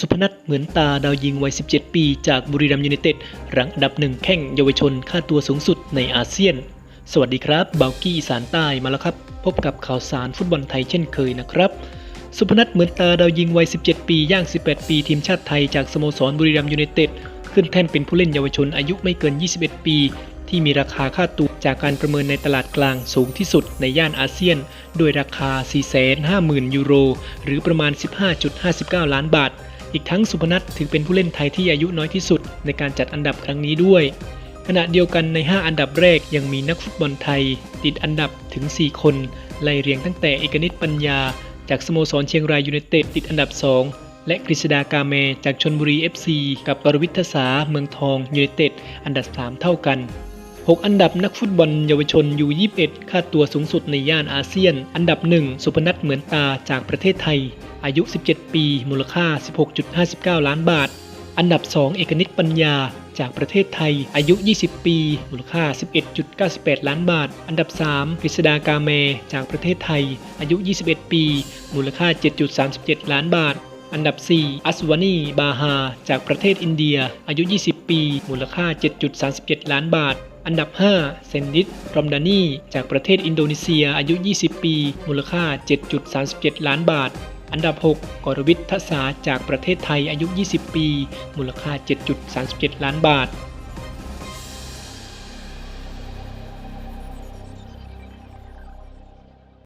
สุพนัทเหมือนตาดาวยิงวัย 17 ปี จากบุรีรัมย์ยูไนเต็ดรั้งอันดับหนึ่งแข่งเยาวชนค่าตัวสูงสุดในอาเซียน สวัสดีครับเบากี้อีสานใต้มาแล้วครับ พบกับข่าวสารฟุตบอลไทยเช่นเคยนะครับ สุพนัทเหมือนตาดาวยิงวัย 17 ปีย่าง 18 ปีทีมชาติไทยจากสโมสรบุรีรัมย์ยูไนเต็ดขึ้นแท่นเป็นผู้เล่นเยาวชนอายุไม่เกิน 21 ปี ที่มีราคาค่าตัวจากการประเมินในตลาดกลางสูงที่สุดในย่านอาเซียนด้วยราคา 450,000 ยูโร หรือประมาณ 15.59 ล้านบาท อีกทั้งสุพนัทถือเป็นผู้เล่นไทยที่อายุน้อยที่สุดในการจัดอันดับครั้งนี้ด้วย ขณะเดียวกันใน 5 อันดับแรกยังมีนักฟุตบอลไทย ติดอันดับถึง 4 คนไล่เรียงตั้งแต่เอกนิตปัญญา จากสโมสรเชียงรายยูไนเต็ดติดอันดับ 2และกฤษดากาเมจากชนบุรี FC กับปรวิทยาสาเมืองทองยูไนเต็ดอันดับ 3 เท่ากัน 6 อันดับนักฟุตบอลเยาวชนยู21ค่าตัวสูงสุดในย่านอาเซียน อันดับ 1 สุพนัทเหมือนตาจากประเทศไทย อายุ 17 ปี มูลค่า 16.59 ล้านบาท อันดับ 2 เอกนิตปัญญาจากประเทศไทย อายุ 20 ปี มูลค่า 11.98 ล้านบาท อันดับ 3กฤษดากาเม จากประเทศไทย อายุ 21 ปี มูลค่า 7.37 ล้านบาทอันดับ 4 อัศวานี บาฮา จากประเทศอินเดีย อายุ 20 ปี มูลค่า 7.37 ล้านบาท อันดับ 5 เซนดิสรอมดานีจากประเทศอินโดนีเซียอายุ 20 ปี มูลค่า 7.37 ล้านบาท อันดับ 6 กรวิทย์ทศาจากประเทศไทยอายุ 20 ปี มูลค่า 7.37 ล้านบาท